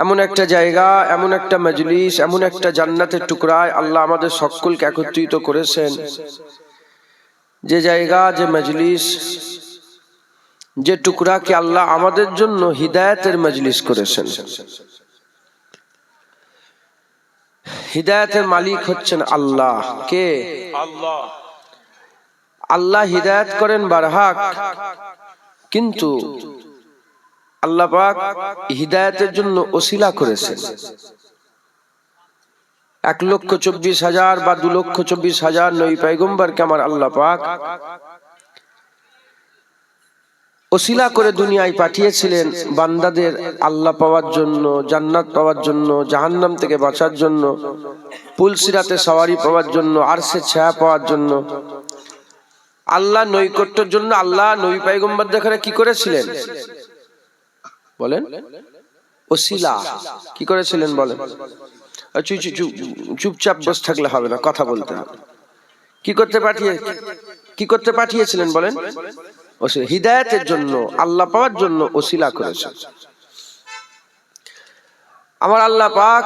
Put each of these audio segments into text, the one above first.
এমন একটা জায়গা এমন একটা মজলিস এমন একটা জান্নাতের টুকরায় আল্লাহ আমাদের সকলকে একত্রিত করেছেন। যে জায়গা যে মজলিস যে টুকরা টুকরাকে আল্লাহ আমাদের জন্য হিদায়তের মজলিস করেছেন। হিদায়তের মালিক হচ্ছেন আল্লাহ। কে? আল্লাহ। আল্লাহ হিদায়ত করেন বারহাক। কিন্তু আল্লাহ পাক হিদায়তের জন্য ওসিলা করেছেন। এক লক্ষ চব্বিশ হাজার বা দু লক্ষ চব্বিশ হাজার নই পাইগম্বরকে আমার আল্লাহ পাক ওসিলা করে দুনিয়ায় পাঠিয়েছিলেন বান্দাদের আল্লাহ পাওয়ার জন্য, জান্নাত পাওয়ার জন্য, জাহান্নাম থেকে বাঁচার জন্য পুলসিরাতে সওয়ারি পাওয়ার জন্য আরসে ছায়া পাওয়ার জন্য। আল্লাহ নৈকট্যের জন্য আল্লাহ নবী পাইগম্বর দেখানে কি করেছিলেন? বলেন? ওসিলা, কি করেছিলেন বলেন? চুপ চুপ চুপ- চুপচাপ বসে থাকলে হবে না, কথা বলতে হবে। কি করতে পাঠিয়ে, কি করতে পাঠিয়েছিলেন বলেন? হিদায়তের জন্য, আল্লাহ পাওয়ার জন্য ওসিলা করেছেন। আমার আল্লাহ পাক,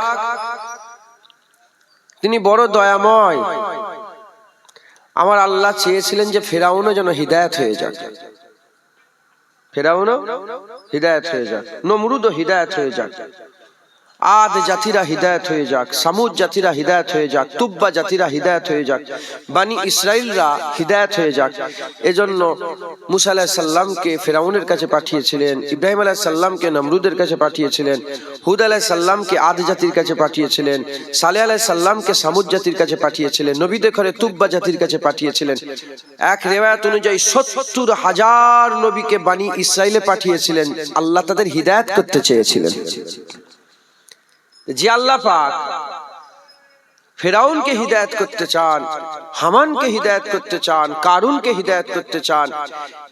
তিনি বড় দয়াময়। আমার আল্লাহ চেয়েছিলেন যে ফেরাউনও যেন হিদায়ত হয়ে যাক। ফেরাউনও হৃদায়ত হয়ে যাক। নমরুদও হৃদায়ত হয়ে যাক। আদ জাতিরা হিদায়ত হয়ে যাক, সামুদ জাতিরা হিদায়ত হয়ে যাক, তুব্বা জাতিরা হিদায়ত হয়ে যাক, বানি ইসরায়েলরা হিদায়ত হয়ে যাক। এজন্য মুসা আলাহ সাল্লামকে ফেরাউনের কাছে পাঠিয়েছিলেন, ইব্রাহিম আলাহ সাল্লামকে নমরুদের কাছে পাঠিয়েছিলেন, হুদ আলাহ সাল্লামকে আদ জাতির কাছে পাঠিয়েছিলেন সালে আলাহ সাল্লামকে সামুদ জাতির কাছে পাঠিয়েছিলেন, নবীদের ঘরে তুব্বা জাতির কাছে পাঠিয়েছিলেন। এক রেওয়ায়ত অনুযায়ী সত্তর হাজার নবীকে বানি ইসরায়েলে পাঠিয়েছিলেন, আল্লাহ তাদের হিদায়ত করতে চেয়েছিলেন। যে আল্লাহ পাক ফেরাউনকে হিদায়ত করতে চান, হামানকে হিদায়ত করতে চান, কারুনকে হিদায়ত করতে চান,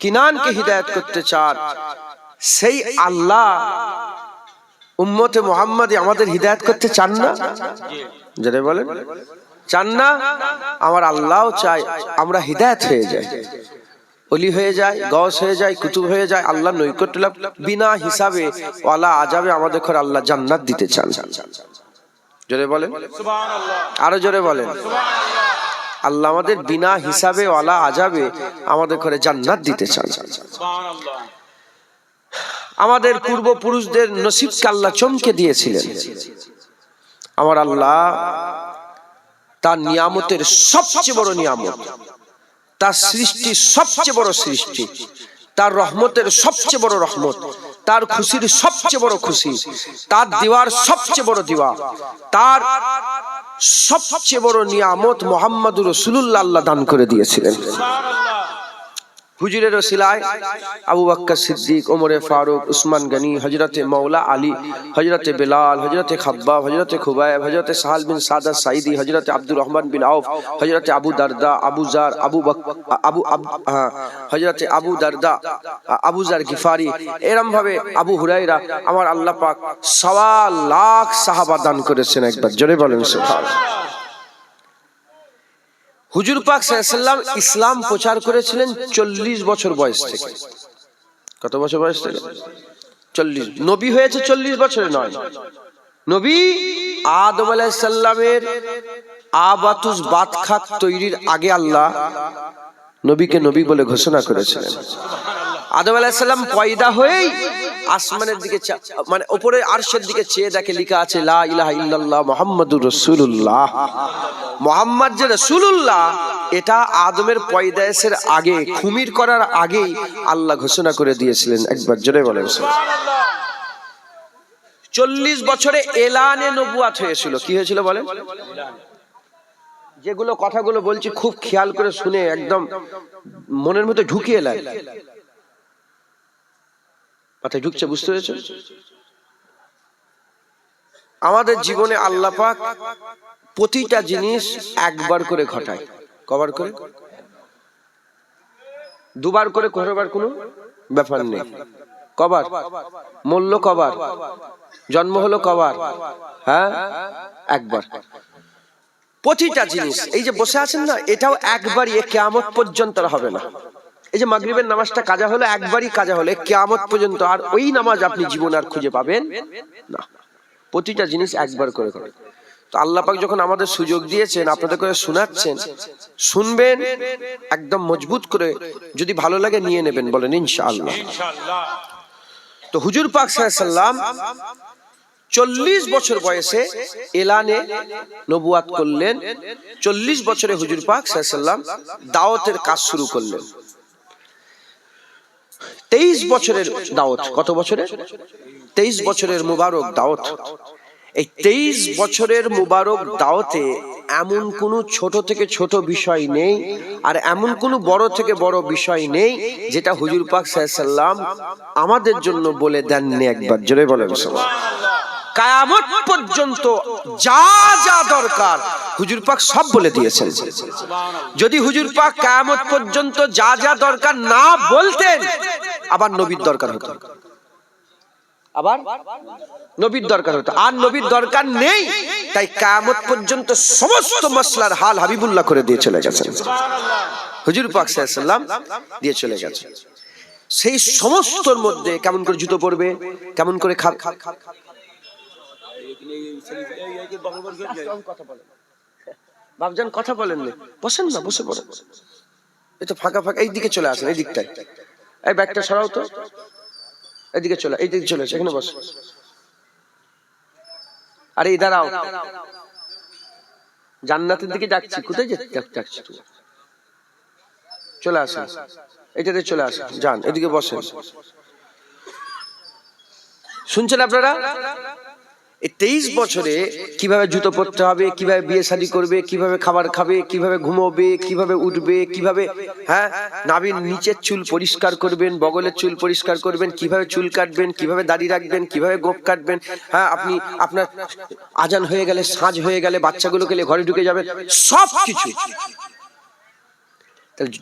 কিনানকে হিদায়ত করতে চান, সেই আল্লাহ উম্মতে মোহাম্মদে আমাদের হিদায়ত করতে চান না? যারা বলেন। চান না? আমার আল্লাহও চাই আমরা হিদায়ত হয়ে যাই। অলি হয়ে যায়, গস হয়ে যায়, কুতুব হয়ে যায় আল্লাহ নৈকট্য লাভ বিনা হিসাবে ওয়ালা আজাবে আমাদের ঘরে আল্লাহ জান্নাত দিতে চান। জোরে বলেন? আরও জোরে বলেন। আল্লাহ আমাদের বিনা হিসাবে ওয়ালা আজাবে আমাদের ঘরে জান্নাত দিতে চান। আমাদের পূর্বপুরুষদের নসিবকে আল্লাহ চমকে দিয়েছিলেন। আমার আল্লাহ তার নিয়ামতের সবচেয়ে বড় নিয়ামত। তার সৃষ্টি সবচেয়ে বড় সৃষ্টি। তার রহমতের সবচেয়ে বড় রহমত। তার খুশির সবচেয়ে বড় খুশি। তার দিওয়ার সবচেয়ে বড় দিওয়া। তার সবচেয়ে বড় নিয়ামত মোহাম্মদুর রসুল্লাহ দান করে দিয়েছিলেন। হুজুরের ওসিলায় আবু বাক্কা সিদ্দিক ওমরে ফারুক উসমান গনি হজরতে মৌলা আলী হজরতে বেলাল হজরতে খাব্বা হজরতে খুবাইব হজরতে সাহাল বিন সাদা সাইদি হজরতে আব্দুর রহমান বিন আউফ হজরতে Abu Darda Abu Zar Abu Abu আব- হ্যাঁ, হজরতে Abu Darda Abu Zar Ghifari এরম ভাবে আবু হুরাইরা আমার আল্লাহ পাক সওয়া লাখ সাহাবা দান করেছেন একবার। জোরে বলেন সুবহানাল্লাহ। হুজুর পাক সাল্লাম ইসলাম প্রচার করেছিলেন চল্লিশ বছর বয়স থেকে। কত বছর বয়স থেকে? চল্লিশ। নবী হয়েছে চল্লিশ বছরে নয়। নবী আদম আলাইসাল্লামের আবাতুস বাত খাক তৈরির আগে আল্লাহ নবীকে নবী বলে ঘোষণা করেছিলেন। আদম আলাইসাল্লাম পয়দা হয়েই আসমানের দিকে মানে ওপরে আরশের দিকে চেয়ে দেখে লেখা আছে, লা ইলাহা ইল্লাল্লাহ মুহাম্মাদুর রাসূলুল্লাহ। মোহাম্মদ যে রসুল্লাহ এটা আদমের পয়দায়েসের আগে খুমির করার আগেই আল্লাহ ঘোষণা করে দিয়েছিলেন। একবার জোরে বলেন, সুবহানাল্লাহ। চল্লিশ বছরে এলানে নবুয়াত হয়েছিল। কি হয়েছিল বলেন? যেগুলো কথাগুলো বলছি, খুব খেয়াল করে শুনে একদম মনের মধ্যে ঢুকিয়ে এলেন মাথায় ঢুকছে, বুঝতে পেরেছেন আমাদের জীবনে আল্লাহ পাক প্রতিটা জিনিস একবার করে ঘটায়। কবার করে? দুবার করে করবার কোনো ব্যাপার নেই। কবার? মূল্য কবার? জন্ম হলো কবার? হ্যাঁ? একবার। প্রতিটা জিনিস, এই যে বসে আছেন না, এটাও একবারই কেয়ামত পর্যন্ত হবে না। এই যে মাগরিবের নামাজটা কাজা হলো, একবারই কাজা হলো কেয়ামত পর্যন্ত, আর ওই নামাজ আপনি জীবন আর খুঁজে পাবেন না। প্রতিটা জিনিস একবার করে করে। তো আল্লাহ পাক যখন আমাদের সুযোগ দিয়েছেন, আপনাদের করে শোনাচ্ছেন, শুনবেন, একদম মজবুত করে যদি ভালো লাগে নিয়ে নেবেন বলেন ইনশাআল্লাহ। তো হুজুর পাক সাল্লাম চল্লিশ বছর বয়সে এলানে নবুয়াত করলেন, চল্লিশ বছরে হুজুর পাক সাল্লাম দাওয়াতের কাজ শুরু করলেন। তেইশ বছরের দাওয়াত। কত বছরের? তেইশ বছরের মুবারক দাওয়াত। এই তেইশ বছরের মুবারক দাওয়াতে এমন কোনো ছোট থেকে ছোট বিষয় নেই আর এমন কোনো বড় থেকে বড় বিষয় নেই যেটা হুজুর পাক সাল্লাম আমাদের জন্য বলে দেননি একবার। জোরে বলেন সবাই। কায়ামত পর্যন্ত যা যা দরকার হুজুর পাক সব বলে দিয়েছেন। যদি হুজুর পাক কায়ামত পর্যন্ত যা যা দরকার না বলতেন, আবার নবীর দরকার হতো। আবার নবীর দরকার হতো। আর নবীর দরকার নেই, তাই কায়ামত পর্যন্ত সমস্ত মশলার হাল হাবিবুল্লাহ করে দিয়ে চলে গেছেন। হুজুর পাক সাল্লাম দিয়ে চলে গেছেন। সেই সমস্তর মধ্যে কেমন করে জুতো পরবে, কেমন করে বাবজান কথা বলেন। না বসেন না বসে পড়েন। এই তো ফাঁকা ফাঁকা এই দিকে চলে আসেন এই দিকটায়। এই ব্যাগটা সরাও তো। এদিকে চলে এই দিকে চলে আসে এখানে বস আরে এই দাঁড়াও। জান্নাতের দিকে যাচ্ছি। কোথায় যেতে যাচ্ছি তুমি চলে আসেন। এটাতে চলে আসেন। যান এদিকে বসেন। শুনছেন আপনারা? তেইশ বছরে কীভাবে জুতো পরতে হবে, কীভাবে বিয়ে শাদী করবে, কীভাবে খাবার খাবে, কীভাবে ঘুমোবে, কীভাবে উঠবে, কীভাবে হ্যাঁ নাভির নিচের চুল পরিষ্কার করবেন, বগলের চুল পরিষ্কার করবেন, কীভাবে চুল কাটবেন, কীভাবে দাড়ি রাখবেন, কীভাবে গোপ কাটবেন হ্যাঁ আপনি, আপনার আজান হয়ে গেলে সাঁঝ হয়ে গেলে বাচ্চাগুলো গেলে ঘরে ঢুকে যাবেন, সব কিছু।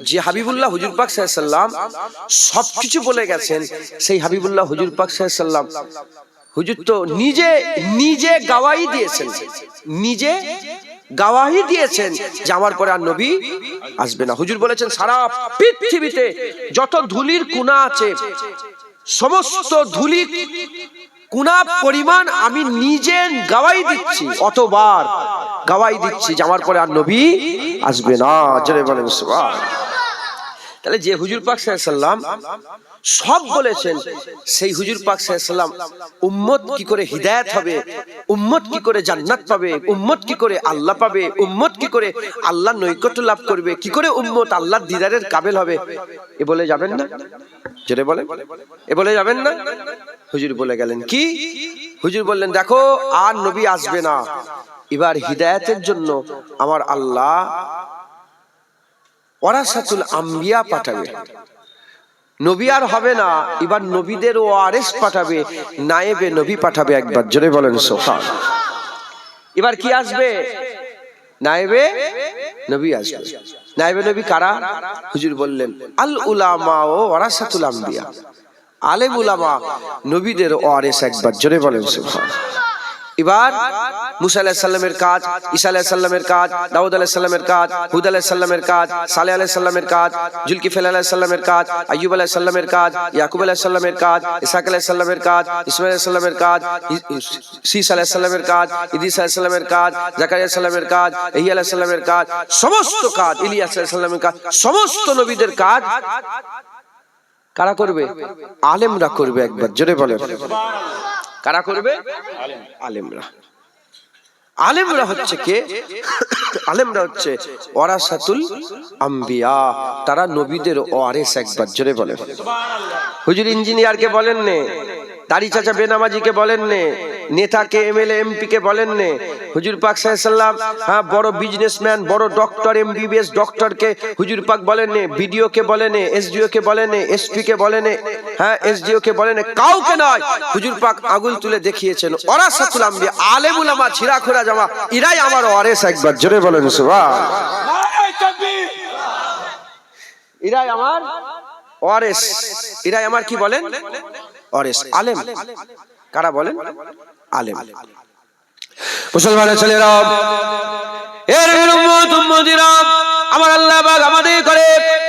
যে হাবিবুল্লাহ হুজুর পাক সাল্লাম সবকিছু বলে গেছেন, সেই হাবিবুল্লাহ হুজুর পাক সাল্লাম হুজুর তো নিজে নিজে গাওয়াই দিয়েছেন। নিজে গাওয়াহি দিয়েছেন যে আমার পরে আর নবী আসবে না। হুজুর বলেছেন, সারা পৃথিবীতে যত ধুলির কুনা আছে, সমস্ত ধুলি কুনা পরিমাণ আমি নিজে গাওয়াই দিচ্ছি, অতবার গাওয়াই দিচ্ছি যে আমার পরে আর নবী আসবে না। জোরে বলেন সুবহান তাহলে যে হুজুর পাক সাল্লাম সব বলেছেন, সেই হুজুর পাক সাল্লাম উম্মত কি করে হিদায়াত হবে, উম্মত কি করে জান্নাত পাবে, উম্মত কি করে আল্লাহ পাবে, উম্মত কি করে আল্লাহ নৈকট্য লাভ করবে, কি করে উম্মত আল্লাহর দিদারের কাবেল হবে, এ বলে যাবেন না? যেটা বলে এ বলে যাবেন না? হুজুর বলে গেলেন, কি? হুজুর বললেন, দেখো, আর নবী আসবে না। এবার হিদায়াতের জন্য আমার আল্লাহ ওরাসাতুল আম্বিয়া পাঠাবে। নবী আর হবে না, এবার নবীদের ও আরেস পাঠাবে, নায়েবে নবী পাঠাবে একবার। জোরে বলেন সোফা এবার কি আসবে? নায়েবে নবী আসবে। নায়েবে নবী কারা? হুজুর বললেন, আল উলামা ও ওরাসাতুল আম্বিয়া। আলেম উলামা, নবীদের ও আরেস একবার। জোরে বলেন সোফা এবার মুসা আলাহ সাল্লামের কাজ ঈসা আলাহ সাল্লামের কাজ দাউদ আলাহ কাজ হুদ আলাহ সাল্লামের কাজ সালে আলাহ সাল্লামের কাজ জুলকিফেল আলাহ সাল্লামের কাজ আইয়ুব আলাহ সাল্লামের কাজ ইয়াকুব আলাহ সাল্লামের কাজ ইসাক আলাহ কাজ ইসমাইল আলাহ কাজ শীস আলাহ সাল্লামের কাজ ইদিস আলাহ সাল্লামের কাজ জাকারিয়া সাল্লামের কাজ এই আলাহ সাল্লামের কাজ সমস্ত কাজ ইলিয়াস আলাহ কাজ সমস্ত নবীদের কাজ কারা করবে আলেমরা করবে একবার জোরে বলে কারা করবে? আলেমরা। আলেমরা হচ্ছে কে? আলেমরা হচ্ছে ওয়ারাসাতুল আম্বিয়া। তারা নবীদের ওয়ারেস একবার, জোরে বলে হুজুর ইঞ্জিনিয়ারকে বলেন নে দাড়ি চাচা বেনামাজিকে বলেন নে নেতাকে এমএলএ এমপি কে বলেন নে হুজুর পাক সাল্লাম হ্যাঁ বড় বিজনেসম্যান বড় ডক্টর এমবিবিএস ডক্টরকে হুজুর পাক বলেন নে বিডিও কে বলেন নে এসডিও কে বলেন নে এসপি কে বলেন নে হ্যাঁ এসডিও কে বলেন নে কাউকে নয়, হুজুর পাক আগুন তুলে দেখিয়েছেন। ওরা সাতুল আম্বিয়া আলেম উলামা, ছিরাখরা জামা, ইরাই আমার ওয়ারেস একবার, জোরে বলেন, সুবহান। ইরাই আমার ওয়ারেস ইরাই আমার কি বলেন? ওয়ারেস আলেম। কারা বলেন? আলেম। মুসলমানের ছেলেরা, এর উম্মত আমার আল্লাহ পাক আমাদের করে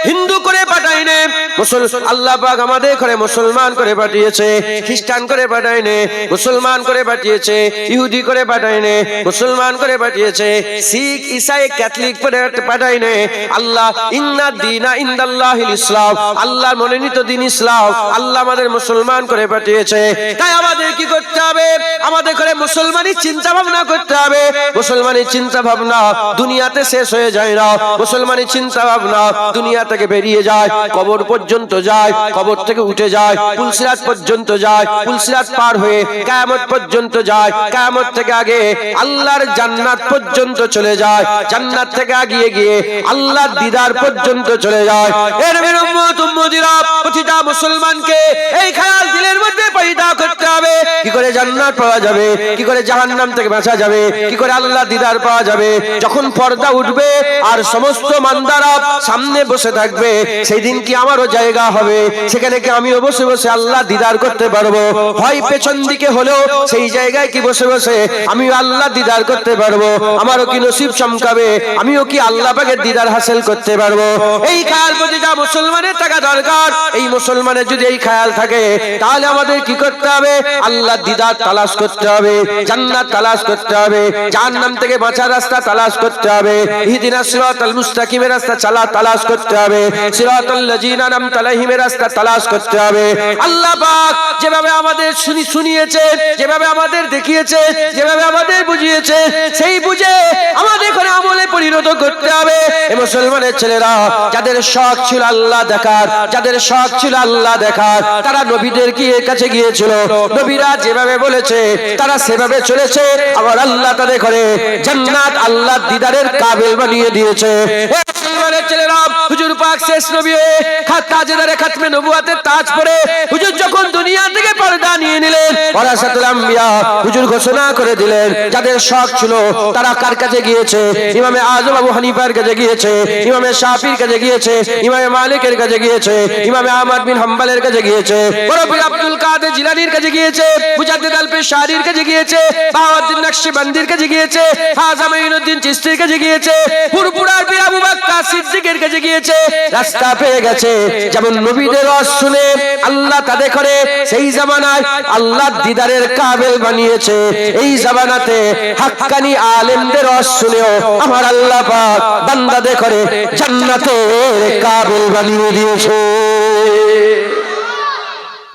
হিন্দু করে পাঠাইনে, মুসল আল্লাহ পাক আমাদের ঘরে মুসলমান করে পাঠিয়েছে, খ্রিস্টান করে পাঠায়নি মুসলমান করে পাঠিয়েছে, ইহুদি করে পাঠায়নি মুসলমান করে পাঠিয়েছে, শিখ, ইসাই, ক্যাথলিক করে পাঠায়নি আল্লাহ ইন্না দিনা ইন্দাল্লাহিল ইসলাম, আল্লাহর মনোনীত দিন ইসলাম, আল্লাহ আমাদের মুসলমান করে পাঠিয়েছে। তাই আমাদের কি করতে হবে? আমাদের ঘরে মুসলমানি চিন্তা ভাবনা করতে হবে। মুসলমানি চিন্তা ভাবনা দুনিয়াতে শেষ হয়ে যায় না। মুসলমানি চিন্তা ভাবনা দুনিয়া থেকে বেরিয়ে যায়, কবর পর্যন্ত যায়, কবর থেকে উঠে যায়, পুলসিরাত পর্যন্ত যায়, পুলসিরাত পার হয়ে কায়ামত পর্যন্ত যায়। কায়ামত থেকে আগে আল্লাহর জান্নাত পর্যন্ত চলে যায়। জান্নাত থেকে আগিয়ে গিয়ে আল্লাহর দিদার পর্যন্ত চলে যায়। এর বিরুম্মত উম্মতিরা, প্রতিটা মুসলমানকে এই খেয়াল দিলের মধ্যে পয়দা করতে হবে। কি করে জান্নাত পাওয়া যাবে? কি করে জাহান্নাম থেকে বাঁচা যাবে? কি করে আল্লাহ দিদার পাওয়া যাবে? যখন পর্দা উঠবে আর সমস্ত মান্দারা সামনে বসে থাকবে সেই দিন কি আমারও জায়গা হবে? সেখানে কি আমিও বসে বসে আল্লাহ দিদার করতে পারব? হয় পেছন দিকে হলেও সেই জায়গায় কি বসে বসে আমিও আল্লাহ দিদার করতে পারব? আমারও কি নসিব চমকাবে? আমিও কি আল্লাহ পাকের দিদার হাসিল করতে পারব? এই খেয়াল প্রতিটা মুসলমানের থাকা দরকার। এই মুসলমানের যদি এই খেয়াল থাকে, তাহলে আমাদের কি করতে হবে? আল্লাহ দিদার তালাশ করতে হবে, জান্নাত তালাশ করতে হবে। জাহান্নাম থেকে বাঁচার রাস্তা তালাশ করতে হবে। ইহদিনা সিরাতাল মুস্তাকিমের রাস্তা চালা তালাশ করতে হবে। সিরাতাল লাযিনা আনআমতা আলাইহিমের রাস্তা তালাশ করতে হবে। আল্লাহ পাক যেভাবে আমাদের শুনি শুনিয়েছে, যেভাবে আমাদের দেখিয়েছে, যেভাবে আমাদের বুঝিয়েছে, সেই বুঝে আমাদের করে আমলে পরিণত করতে হবে। এ মুসলমানের ছেলেরা, যাদের শখ ছিল আল্লাহ দেখার, যাদের শখ ছিল আল্লাহ দেখার, তারা নবীদের গিয়ে কাছে গিয়েছিল? নবীরা যেভাবে বলেছে, তারা সেভাবে চলেছে। আবার আল্লাহ তাদের ঘরে জান্নাত আল্লাহ দিদারের কাবিল বানিয়ে দিয়েছে। গিয়েছে? কাছে গিয়েছে মালিকের কাছে গিয়েছে, ইমামে আহমদ বিন হাম্বলের কাছে গিয়েছে বড় আব্দুল কাদের জিলানির কাছে গিয়েছে, মুজাদ্দিদ কাছে গিয়েছে গিয়েছে ফুরফুরার পীর আবু বকর সিদ্দিকের কাছে গিয়েছে রাস্তা পেয়ে গেছে। যেমন নবীদের রস শুনে আল্লাহ তাদের করে সেই জামানায় আল্লাহ দিদারের বানিয়েছে। এই জামানাতে হাক্কানি আলেমদের রস শুনেও আমার আল্লাহ পাক বান্দাদের করে জান্নাতের বানিয়ে দিয়েছে।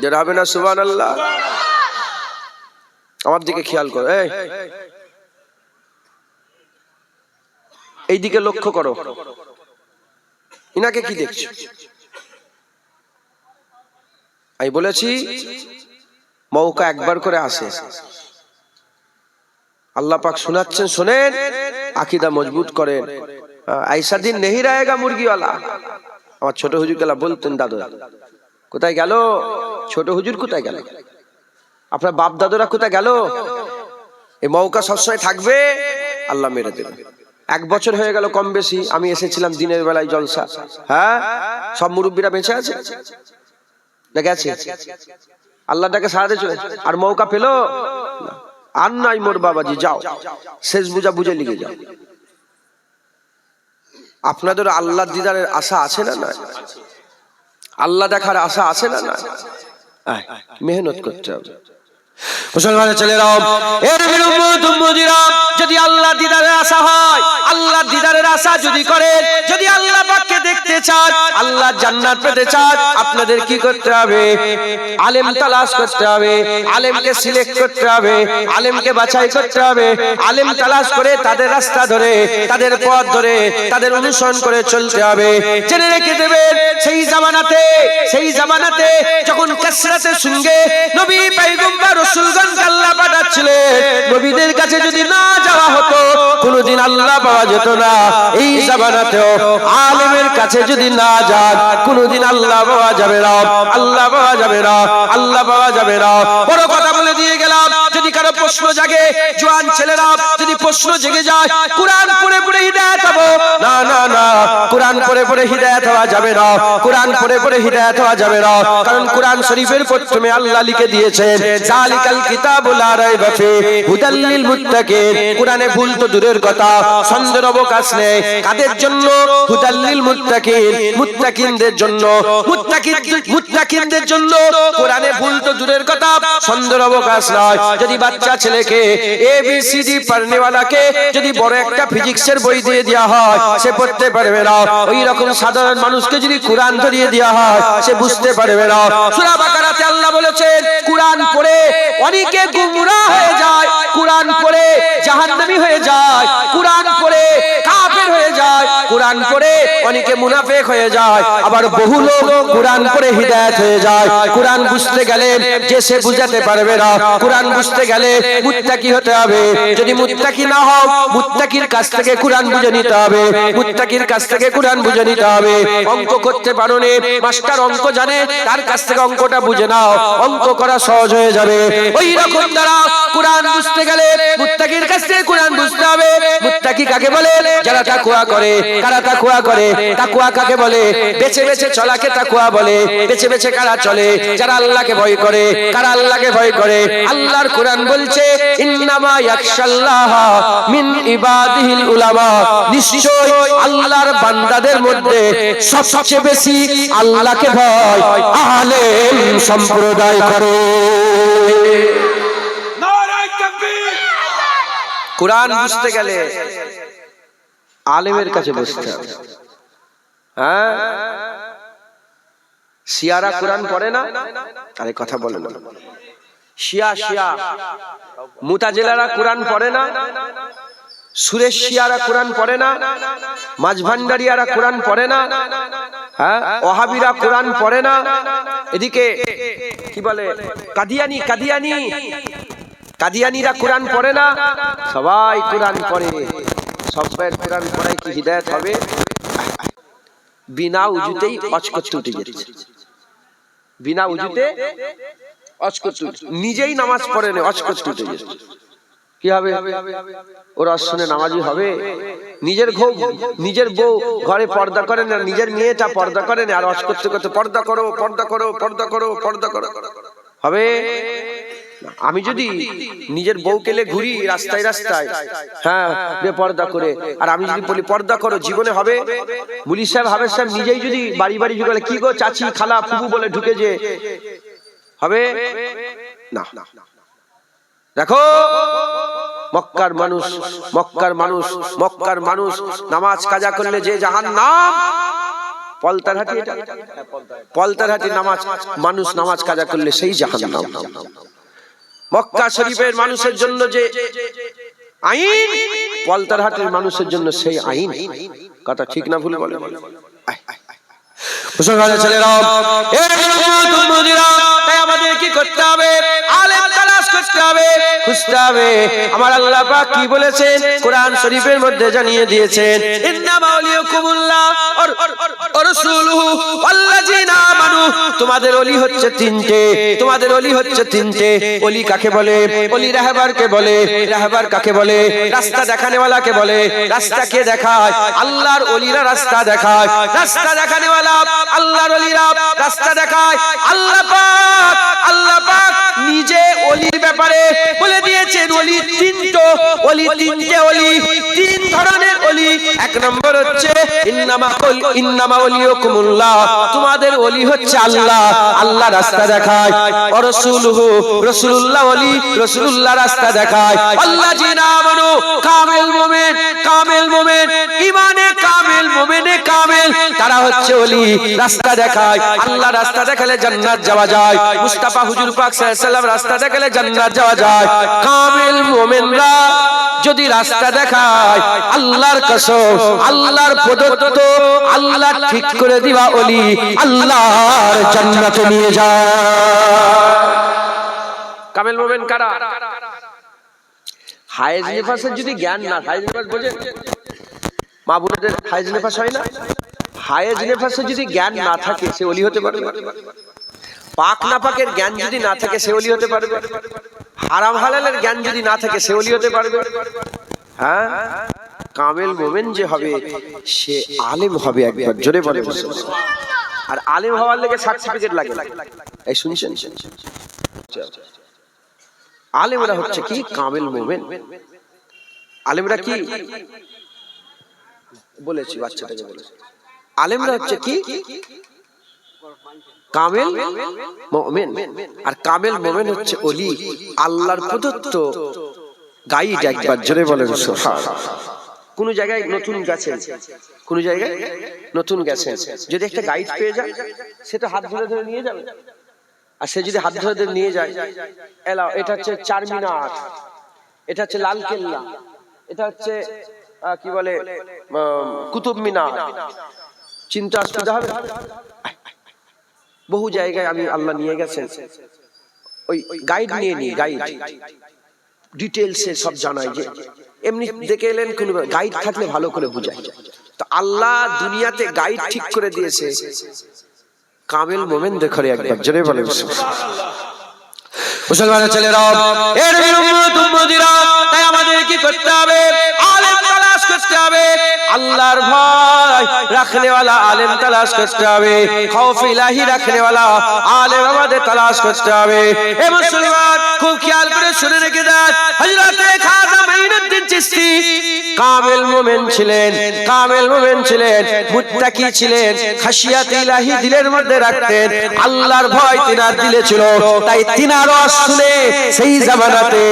যেটা হবে না সুবান আল্লাহ আমার দিকে খেয়াল করো, এই। দিকে লক্ষ্য করো। ইনাকে কি দেখছ? আমি বলেছি, মৌকা একবার করে আসে। আল্লাহ পাক শোনাচ্ছেন, শোনেন, আকিদা মজবুত করেন। আইসা দিন নেহি রায়েগা মুরগিওয়ালা। আমার ছোট হুজুর গেলা বলতেন, দাদু, কোথায় গেল? ছোট হুজুর কোথায় গেল? আপনার বাপ দাদুরা কোথায় গেল? এই মৌকা সবসময় থাকবে? আল্লাহ মেরে দেবে। এক বছর হয়ে গেল কম বেশি, আমি এসেছিলাম দিনের বেলায় জলসা। হ্যাঁ? সব মুরব্বীরা বেঁচে আছে? না গেছে? আল্লাহটাকে সারাতে চলে আর মৌকা পেল? আর নাই মোর বাবাজি, যাও। শেষ বুঝা বুঝে লিখে যাও। আপনাদের আল্লাহ দিদারের আশা আছে না না আল্লাহ দেখার আশা আছে না না মেহনত করতে হবে। মুসলমানের ছেলেরাও, এর বিরুদ্ধে যদি আল্লাহ দিদারের আশা হয় আল্লাহ দিদারের আশা যদি করে, যদি আল্লাহ দেখতে চান, আল্লাহ জান্নাত পেতে চান, আপনাদের কি করতে হবে? আলেম তালাশ করতে হবে, আলেমকে সিলেক্ট করতে হবে, আলেমকে বাছাই করতে হবে, আলেম তালাশ করে তাদের রাস্তা ধরে, তাদের পথ ধরে, তাদের অনুসরণ করে চলতে হবে। জেনে রেখে দেবেন, সেই জামানাতে সেই জামানাতে যখন কাসরাতের সঙ্গে নবী পয়গম্বর রাসূলগণ আল্লাহ পাঠাচ্ছিলেন, নবীদের কাছে যদি না যাওয়া হতো, কোনোদিন আল্লাহ পাওয়া যেত না। এই জামানাতেও আলেমের কাছে যদি না যান কোনদিন আল্লাহ পাওয়া যাবে না। আল্লাহ পাওয়া যাবে না। আল্লাহ পাওয়া যাবে না। বড় কথা বলে দিয়ে কারও প্রশ্ন জাগে। জোয়ান ছেলেরা যদি প্রশ্ন জেগে যায়, কোরআন পড়ে পড়ে হিদায়াত হব। না না না, কোরআন পড়ে পড়ে হিদায়াত হওয়া যাবে না। কোরআন পড়ে পড়ে হিদায়াত হওয়া যাবে না। কারণ কোরআন শরীফের প্রথমে আল্লাহ লিখে দিয়েছেন জালিকাল কিতাবুল লা রাইবা ফি হুদাল লিল মুত্তাকিন। কোরআনে ভুল তো দূরের কথা সন্দেহের অবকাশ নেই। কাদের জন্য? হুদাল লিল মুত্তাকিন। মুত্তাকিনদের জন্য। মুত্তাকিন, মুত্তাকিনদের জন্য। কোরআনে ভুল তো দূরের কথা সন্দেহের অবকাশ নয়। যদি বাচ্চা ছেলেকে এ বি সি ডি পড়নে ওয়ালাকে যদি বড় একটা ফিজিক্সের বই দিয়ে দেওয়া হয়, সে পড়তে পারবে না। ওই রকম সাধারণ মানুষকে যদি কোরআন ধরিয়ে দেওয়া হয়, সে বুঝতে পারবে না। সূরা বাকারাতে আল্লাহ বলেছেন, কোরআন পড়ে অনেকে গুমরাহ হয়ে যায়, কোরআন পড়ে জাহান্নামী হয়ে যায়, কোরআন কোরআন পড়ে অনেকে মুনাফেক হয়ে যায়। আবার বহু লোক কোরআন পড়ে হিদায়াত হয়ে যায়। কোরআন বুঝতে গেলে যে সে বুঝাতে পারবে না। কোরআন বুঝতে গেলে মুত্তাকি হতে হবে। যদি মুত্তাকি না হও মুত্তাকির কাছ থেকে কোরআন বুঝে নিতে হবে। মুত্তাকির কাছ থেকে কোরআন বুঝে নিতে হবে। অঙ্ক করতে পারো নে। মাস্টার অঙ্ক জানে তার কাছ থেকে অঙ্কটা বুঝে নাও। অঙ্ক করা সহজ হয়ে যাবে। ওই রকম দ্বারা কোরআন বুঝতে গেলে মুত্তাকির কাছ থেকে কোরআন বুঝতে হবে। মুত্তাকি কাকে বলে? যারা তাকুয়া করে, কারা তাকুয়া করে তাকুয়া কাকে বলে? বেছে বেছে চলাকে তাকুয়া বলে, বেছে বেছে কারা চলে? যারা আল্লাহকে ভয় করে, কারা আল্লাহকে ভয় করে? আল্লাহর কোরআন বলছে, ইন্নামা ইয়াখশাল্লাহ মিন ইবাদিহিল উলামা। নিশ্চয় আল্লাহর বান্দাদের মধ্যে সবচেয়ে বেশি আল্লাহকে ভয় আলেম সম্প্রদায় করে। কোরআন বুঝতে গেলে আলেমের কাছে বসতে হ্যাঁ? শিয়ারা কোরআন পড়ে না? আরে কথা বলে না। শিয়া শিয়া। মুতাজেলারা কোরআন পড়ে না? সুরেশ শিয়ারা কোরআন পড়ে না? মাঝভান্ডারিয়ারা কোরআন পড়ে না? হ্যাঁ? ওহাবিরা কোরআন পড়ে না? এদিকে কি বলে? কাদিয়ানি কাদিয়ানি। কাদিয়ানিরা কোরআন পড়ে না? সবাই কোরআন পড়ে। সবাই কোরআন পড়ায় কি হৃদায়ত হবে? বিনা উজুতেই অচ করতে উঠে যাচ্ছে বিনা উজুতে অচ করতে নিজেই নামাজ পড়ে না অচ করতে উঠে যাচ্ছে কি হবে? ওর শুনে নামাজি হবে। নিজের ঘৌ নিজের বউ ঘরে পর্দা করে না, নিজের মেয়েটা পর্দা করে না, আর অচ করতে করতে পর্দা করো পর্দা করো পর্দা করো পর্দা করো। হবে? আমি যদি নিজের বউ কেলে ঘুরি রাস্তায় রাস্তায় হ্যাঁ বেপর্দা করে। আর আমি যদি বলি পর্দা করো জীবনে হবে? মুলি সাহেব হাবের সাহেব নিজেই যদি বাড়ি বাড়ি বলে কি গো চাচি খালা ফুবু বলে ঢুকে যে? হবে? না। দেখো! মক্কার মানুষ মক্কার মানুষ মক্কার মানুষ নামাজ কাজা করলে যে জাহান নাম পলতার হাটি এটা। পলতার হাটি। নামাজ মানুষ নামাজ কাজা করলে সেই জাহান নাম মক্কা শরীফের মানুষের জন্য যে আইন পলতার হাটের মানুষের জন্য সেই আইন। কথা ঠিক না ভুল বলে? ছেলেরা আমাদের করতে হবে, আলেম তালাশ করতে হবে, খুঁজতে হবে। আমার আল্লাহ পাক কি বলেছেন? কোরআন শরীফের মধ্যে জানিয়ে দিয়েছেন তোমাদের ওলি হচ্ছে তিনটে, তোমাদের ওলি হচ্ছে তিনটে। ওলি কাকে বলে? ওলি রাহবারকে বলে, রাহবার কাকে বলে? রাস্তা দেখানেওয়ালাকে বলে, রাস্তা কে দেখায়? আল্লাহর ওলিরা রাস্তা দেখায়। রাস্তা দেখানেওয়ালা, আল্লাহর ওলিরা রাস্তা দেখায়। আল্লাহ পাক, আল্লাহ পাক নিজে ওলির ব্যাপারে বলে দিয়েছেন ওলি তিনটো ওলি তিনটে অলি। এক নম্বর হচ্ছে তোমাদের ওলি হচ্ছে আল্লাহ। আল্লাহ রাস্তা দেখায় রাস্তা দেখায়। আল্লাহ জিনা আমানু, কামিল মুমিন কামিল মুমিন ইমানে কামিল তারা হচ্ছে ওলি, রাস্তা দেখায়। আল্লাহ রাস্তা দেখালে জান্নাত যাওয়া যায়। মুস্তাফা হুজুর পাক সাল্লাল্লাহু রাস্তা দেখালে জান্নাত যাওয়া যায়। কামিল মুমিনরা যদি রাস্তা দেখায়, আল্লাহর কসম আল্লাহর প্রদত্ত, আল্লাহ ঠিক করে দিবা ওলি, আল্লাহর জান্নাতে নিয়ে যা। কামেল মোমেন কারা? হায়েজ নিফাসের যদি জ্ঞান না, হায়েজ নিফাস বোঝেন মা বোনদের হায়েজ নিফাস হয় না? হায়েজ নিফাসের যদি জ্ঞান না থাকে, সে ওলি হতে পারবে। পাক না পাকের জ্ঞান যদি না থাকে, সে ওলি হতে পারবে। হারাম হালালের জ্ঞান যদি না থাকে, সে ওলি হতে পারবে। হ্যাঁ? কামেল মোমেন যে হবে সে আলেম হবে একবার। জোরে বলে আর আলেম হওয়ার লেগে সার্টিফিকেট লাগে। এই শুনছেন? আলেমরা হচ্ছে কি? কামেল মোমেন। আলেমরা কি? বলেছি বাচ্চাটাকে বলেছি। আলেমরা হচ্ছে কি? কামেল মোমেন। আর কামেল মোমেন হচ্ছে অলি আল্লাহর প্রদত্ত গাইড একবার। জোরে বলেন সুবহানাল্লাহ। কোন জায়গায় নতুন গেছেন? কোন জায়গায় নতুন গেছেন? যদি একটা গাইড পেয়ে যায় তো হাত ধরে ধরে নিয়ে যাবে। আর সে যদি হাত ধরে ধরে নিয়ে যায় এলাও এটা হচ্ছে চারমিনার। এটা হচ্ছে লাল কেল্লা এটা হচ্ছে কি বলে কুতুব মিনার। চিন্তা অসুবিধা হবে? বহু জায়গায় আমি আল্লাহ নিয়ে গেছেন। ওই গাইড নিয়ে নি গাইড ডিটেলসে সব জানাই যে এমনি দেখে এলেন কোন গাইড থাকলে ভালো করে বুঝাই তো আল্লাহ দুনিয়াতে গাইড ঠিক করে দিয়েছে। কামেল মোমেন দেখরে একবার জোরে বলে মুসলমানের ছেলেরা এর বিরুদ্ধে উম্মতিরা তাই আমাদের কি করতে হবে? আলেম করতে হবে আল্লাহর ভয় রাখনে वाला আলেম তালাশ করতে হবে খৌফ ইলাহি রাখনে वाला আলেম আমাদের তালাশ করতে হবে এ মুসলমান খুব খেয়াল করে শুনে রেখে দেন হযরতে খাজা মাইনুদ্দিন চিশতি কামেল মোমেন ছিলেন কামেল মোমেন ছিলেন মুত্তাকি ছিলেন খাশিয়াত ইলাহি দিলের মধ্যে রাখতেন আল্লাহর ভয় তিনার দিলে ছিল তাই তিনার শুনে সেই জামানাতে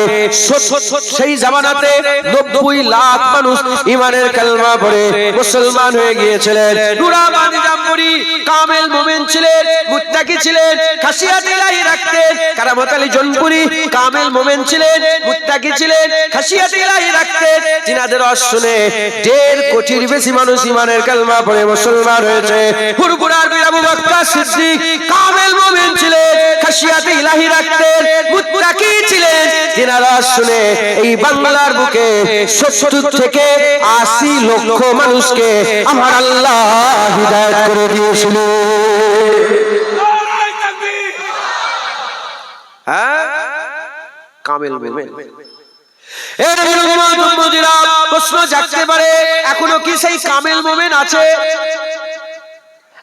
সেই জামানাতে নব্বই লাখ মানুষ ইমানের কালমা পড়ে মুসলমান হয়ে গিয়েছিলেন। নুরাবানি জাম্বুরি কামেল মোমেন ছিলেন মুত্তাকি ছিলেন খাসিয়াত ইলাহি রাখতেন কারামত আলী জনপুরি কামেল মোমেন ছিলেন মুত্তাকি ছিলেন খাসিয়াত ইলাহি রাখতেন। তিনাদের রস শুনে দেড় কোটির বেশি মানুষ ইমানের কালমা পড়ে মুসলমান হয়েছে। হুরগুড়ার বীর আবু বকর সিদ্দিক কামেল মোমেন ছিলেন খাসিয়াত ইলাহি রাখতেন মুত্তাকি ছিলেন। তিনারা শুনে এই বাংলার বুকে সত্তর থেকে আশি লক্ষ মানুষকে আমার আল্লাহ হৃদায়ত করে দিয়েছিল। হ্যাঁ? প্রশ্ন জাগতে পারে। এখনও কি সেই কামেল মোমেন আছে?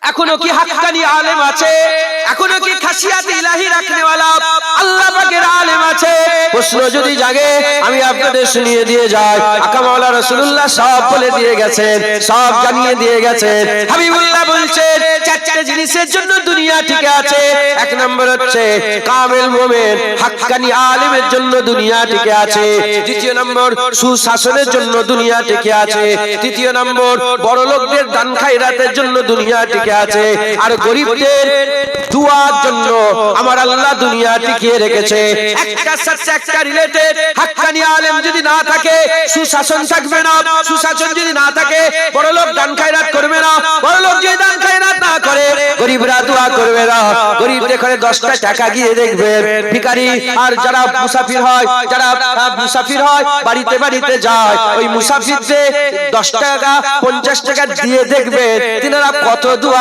এখনও কি হাক্কানি আলেম আছে? এখনও কি খাসিয়াত ইলাহি রাখনেওয়ালা আল্লাহ পাকের আলেম আছে। প্রশ্ন যদি জাগে, আমি আপনাদের শুনিয়ে দিয়ে যাই। আকা মাওলা রাসূলুল্লাহ সব বলে দিয়ে গেছেন সব জানিয়ে দিয়ে গেছেন হাবিবুল্লাহ বলছেন চারটে জিনিসের জন্য দুনিয়া ঠিক আছে। এক নম্বর হচ্ছে, কামেল মোমেন হাক্কানি আলেমের জন্য দুনিয়া ঠিক আছে। দ্বিতীয় নম্বর, সুশাসনের জন্য দুনিয়া টিকে আছে। তৃতীয় নম্বর বড় লোকদের দান খায়রাতের জন্য দুনিয়া টিকে আছে। আর গরিবদের দুয়ার জন্য আমার আল্লাহ দুনিয়া টিকিয়ে রেখেছে। একটা সাথে একটা রিলেটেড হাক্কানি আলেম যদি না থাকে, সুশাসন থাকবে না। সুশাসন যদি না থাকে বড় দান খায়রাত করবে না। বড় যদি দান খায়রাত না করে, গরিবরা দোয়া করবে না। গরিবদের ঘরে দশটা টাকা গিয়ে দেখবে, ভিখারি। আর যারা মুসাফির হয়, যারা মুসাফির হয়, বাড়িতে বাড়িতে যায়, ওই মুসাফিরদের দশ টাকা, পঞ্চাশ টাকা দিয়ে দেখবে, তিনারা কত দোয়া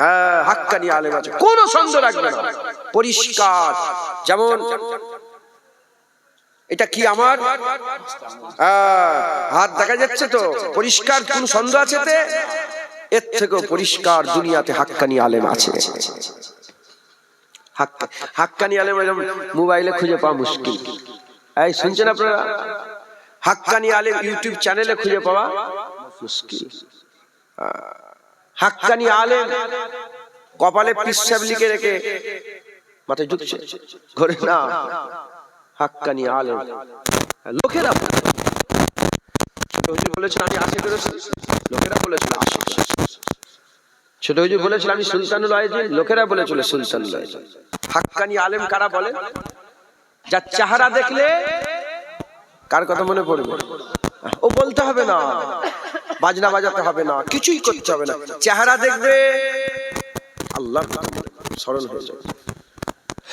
হ্যাঁ হাক্কানি আলেম আছে। সন্দেহ রাখবে না। পরিষ্কার। যেমন এটা কি আমার? হাত দেখা যাচ্ছে তো। পরিষ্কার কোন সন্দেহ আছে এর থেকেও পরিষ্কার দুনিয়াতে হাক্কানি আলেম আছে। হাক্কানি আলেম মোবাইলে খুঁজে পাওয়া মুশকিল। এই, শুনছেন আপনারা? হাক্কানি আলেম ইউটিউব চ্যানেলে খুঁজে পাওয়া মুশকিল। হাক্কানি আলেম কপালে পিসাব লিখে রেখে মাথায় ঢুকছে। ঘরে না, হাক্কানি আলেম। লোকেরা আমি করেছি লোকেরা বলেছিল ছোট হুজুর বলেছিল আমি সুলতানুল আইজিন লোকেরা বলেছিল সুলতানুল আইজিন হাক্কানি আলেম কারা বলে যার চেহারা দেখলে কার কথা মনে পড়বে? ও বলতে হবে না। বাজনা বাজাতে হবে না কিছুই করতে হবে না। চেহারা দেখবে আল্লাহ স্মরণ হয়ে যাবে।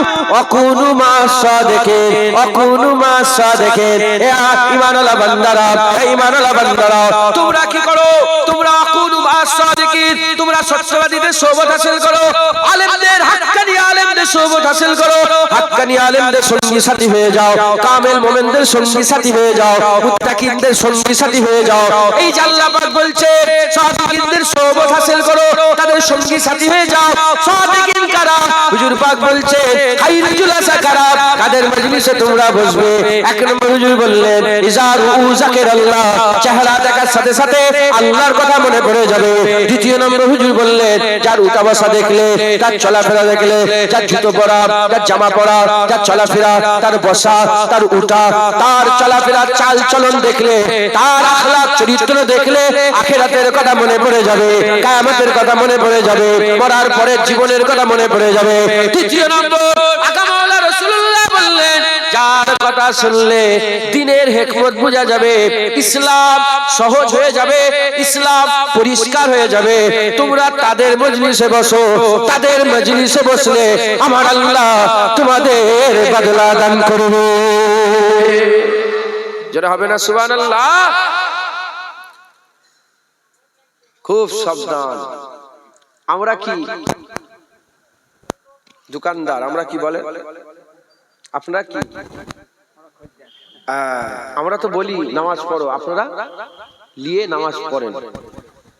আমানু ওয়াকুনু মা'আস অকুনু মা'আস সাদিকিন এ ঈমানওয়ালা বান্দারা, এ ঈমানওয়ালা বান্দারা, তোমরা কি করো? তোমরা অকুনু সাদিকিন তোমরা সত্যবাদীদের সোহবত হাসিল করো। আলেমদের হাক্কানি আলেমদের সোহবত হাসিল করো। হাক্কানি আলেমদের সঙ্গী সাথী হয়ে যাও। কামেল মোমেনদের সঙ্গী সাথী হয়ে যাও। মুত্তাকিনদের সঙ্গী সাথী হয়ে যাও। এই যে আল্লাহ পাক বলছে সাদিকিনদের সোহবত হাসিল করো। তাদের সঙ্গী সাথী হয়ে যাও। সাদিকিন কারা? হুজুর পাক বলছে, খাইরুল জুলাসা কারা? কাদের মজলিসে তোমরা বসবে? এক নম্বর হুজুর বললেন ইজারু জাকির আল্লাহ চেহারা দেখার সাথে সাথে আল্লাহর কথা মনে পড়ে যাবে। দ্বিতীয় নম্বর হুজুর বললেন যার উঠাবসা দেখলে, তার চলাফেরা দেখলে, যার জুতো পরা তার জামা পরা তার চলাফেরা, তার বসা, তার উঠা, তার চলাফেরা, চাল চলন দেখলে, তার আখলাক চরিত্র দেখলে, আখেরাতের কথা মনে পড়ে যাবে, কায়ামতের কথা মনে পড়ে যাবে, মরার পরের জীবনের কথা মনে পড়ে যাবে। তৃতীয় নম্বর আগামওয়ালা রাসূলুল্লাহ বললেন যার কথা শুনলে দিনের হেকমত বোঝা যাবে, ইসলাম সহজ হয়ে যাবে, ইসলাম পরিষ্কার হয়ে যাবে। তোমরা তাদের মজলিসে বসো, তাদের মজলিসে বসলে আমার আল্লাহ তোমাদের বদলা দান করবে যেটা হবে না, সুবহানাল্লাহ। খুব সাবধান। আমরা কি? দোকানদার, আমরা কি বলে? আপনারা কি? আমরা তো বলি নামাজ পড়ো। আপনারা লিয়ে নামাজ পড়েন।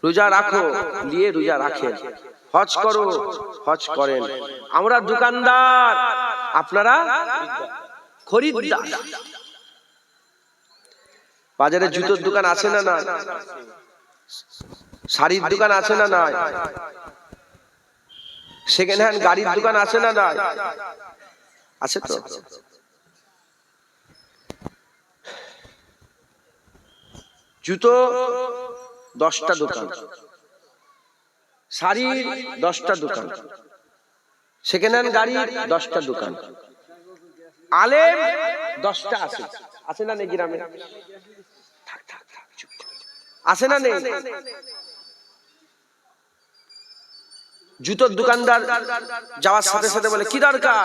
রোজা রাখো, লিয়ে রোজা রাখেন। হজ করো, হজ করেন। আমরা দোকানদার। আপনারা খরিদ্দার। বাজারে জুতোর দোকান আছে না না শাড়ির দোকান আছে না নাই? সেকেন্ড হ্যান্ড গাড়ির দোকান আছে না নাই? আছে তো? জুতো দশটা দোকান। শাড়ির দশটা দোকান। সেকেন্ড হ্যান্ড গাড়ির দশটা দোকান। আলেম দশটা আছে। আছে। না নেই গ্রামে। আছে না নেই? জুতোর দোকানদার যাওয়ার সাথে সাথে বলে কি দরকার?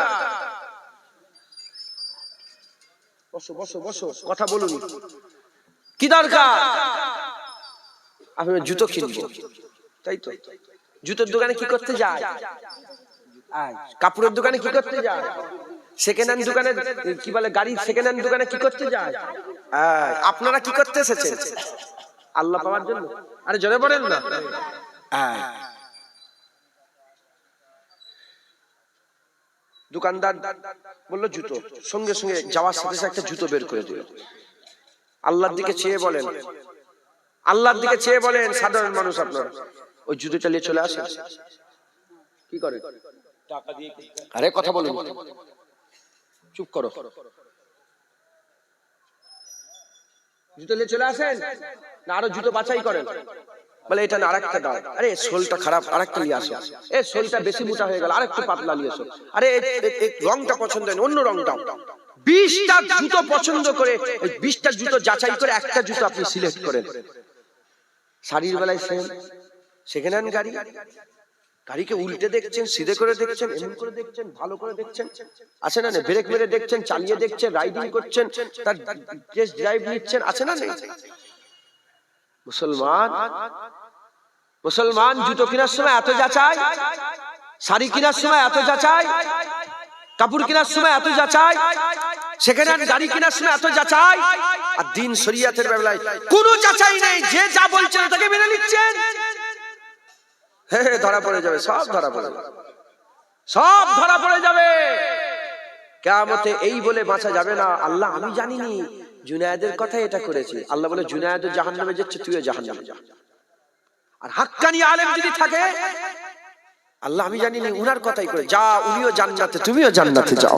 বসো বসো বসো কথা বলুন। কি দরকার? আমি জুতো কিনবো। তাই তো? জুতোর দোকানে কি করতে যায়? কাপড়ের দোকানে কি করতে যায়? সেকেন্ড হ্যান্ড দোকানে কি বলে গাড়ির সেকেন্ড হ্যান্ড দোকানে কি করতে যায়? আপনারা কি করতে এসেছেন? আল্লাহ পাওয়ার জন্য? আরে জোরে বলেন না। আয়। দোকানদার বলল জুতো সঙ্গে সঙ্গে যাওয়ার সাথে সাথে একটা জুতো বের করে দিল। আল্লাহর দিকে চেয়ে বলেন আল্লাহর দিকে চেয়ে বলেন সাধারণ মানুষ আপনার ওই জুতো চালিয়ে চলে আসে। কি করে? আরে কথা বলুন। চুপ করো। জুতো নিয়ে চলে আসেন? না আরও জুতো বাছাই করেন। বলে, এটা না, আরেকটা দাও আরে সোলটা খারাপ, আরেকটা নিয়ে আসো। এ সোলটা বেশি মোটা হয়ে গেল, আরেকটু পাতলা নিয়ে আসো আরে রংটা পছন্দ হয়নি, অন্য রং দাও। বিশটা জুতো পছন্দ করে ওই বিশটা জুতো যাচাই করে একটা জুতো আপনি সিলেক্ট করেন। শাড়ির বেলায় সেম সেকেন্ড হ্যান্ড গাড়ি। গাড়িকে উল্টে দেখছেন, সিধে করে দেখছেন, এমন করে দেখছেন, ভালো করে দেখছেন। আছে না না ব্রেক মেরে দেখছেন, চালিয়ে দেখছেন, রাইডিং করছেন, তার টেস্ট ড্রাইভ নিচ্ছেন, আছে না নেই? মুসলমান? মুসলমান জুতো কেনার সময় এত যাচাই? শাড়ি কেনার সময় এত যাচাই? কাপড় কেনার সময় এত যাচাই? সেখানে গাড়ি কেনার সময় এত যাচাই? আর দিন শরিয়াতের বেলায় কোনো যাচাই নেই যে যা বলছেন তাকে মেনে নিচ্ছেন। হে হে, ধরা পড়ে যাবে সব ধরা পড়ে যাবে। সব ধরা পড়ে যাবে। কেয়ামতে এই বলে বাঁচা যাবে না। আল্লাহ আমি জানিনি। জুনায়েদের কথা এটা করেছি। আল্লাহ বলে জুনায়েদ জাহান নামে যাচ্ছে তুইও জাহান নামে যা। আর হাক্কানি আলেম যদি থাকে আল্লাহ আমি জানি নি উনার কথাই করে যা উনিও জান্নাতে তুমিও জান্নাতে যাও।